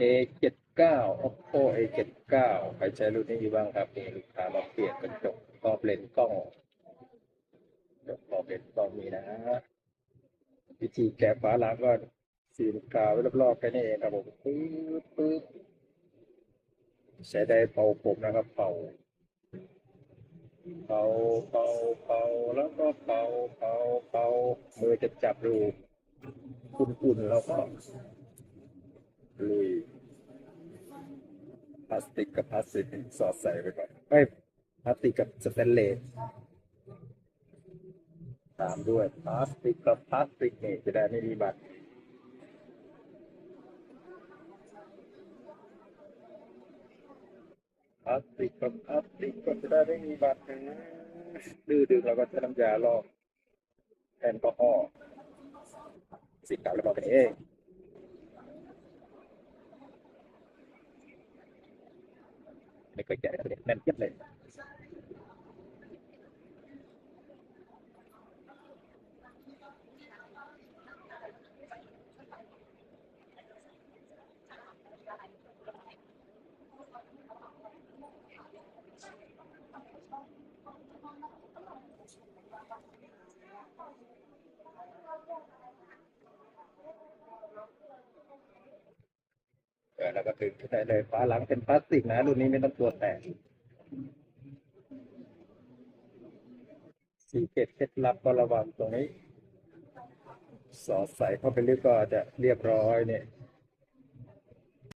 A79 Oppo A79 ใครใช้รุ่นนี้อยู่บ้างครับมีลูกค้ามาเปลี่ยนกระจกรอบเลนส์กล้องกระจกรอบเลนส์กล้องมีนะฮะวิธีแกะฝาหลังก็สีลูกกาวไว้รอบๆแค่นี้เองครับผมปึ๊บปึ๊บใช้ได้เป่าผมนะครับ เป่า เป่าเป่าเป่าแล้วก็เป่าเป่าเป่ามือจะจับดูอุ่นๆแล้วก็ลุย พลาสติกกับพลาสติกสอดใส่ไปก่อนไม่พลาสติกกับสแตนเลสตามด้วยพลาสติกกับพลาสติกนี่จะได้ไม่มีบัตรพลาสติกกับพลาสติกก็จะได้ไม่มีบัตรนะดื้อดึงเราก็จะน้ำยาลอกแอลกอฮอล์สีเก่าแล้วบอกกันเอง ไม่เคยแก แน่นเยียบเลยเออแล้วก็ถึงได้เลยฝาหลังเป็นพลาสติกนะรุ่นนี้ไม่ต้องตัวแตกสีเกตเคล็ดลับก็ระวังตรงนี้ สอดใส่เข้าไปลึกก็จะเรียบร้อยเนี่ย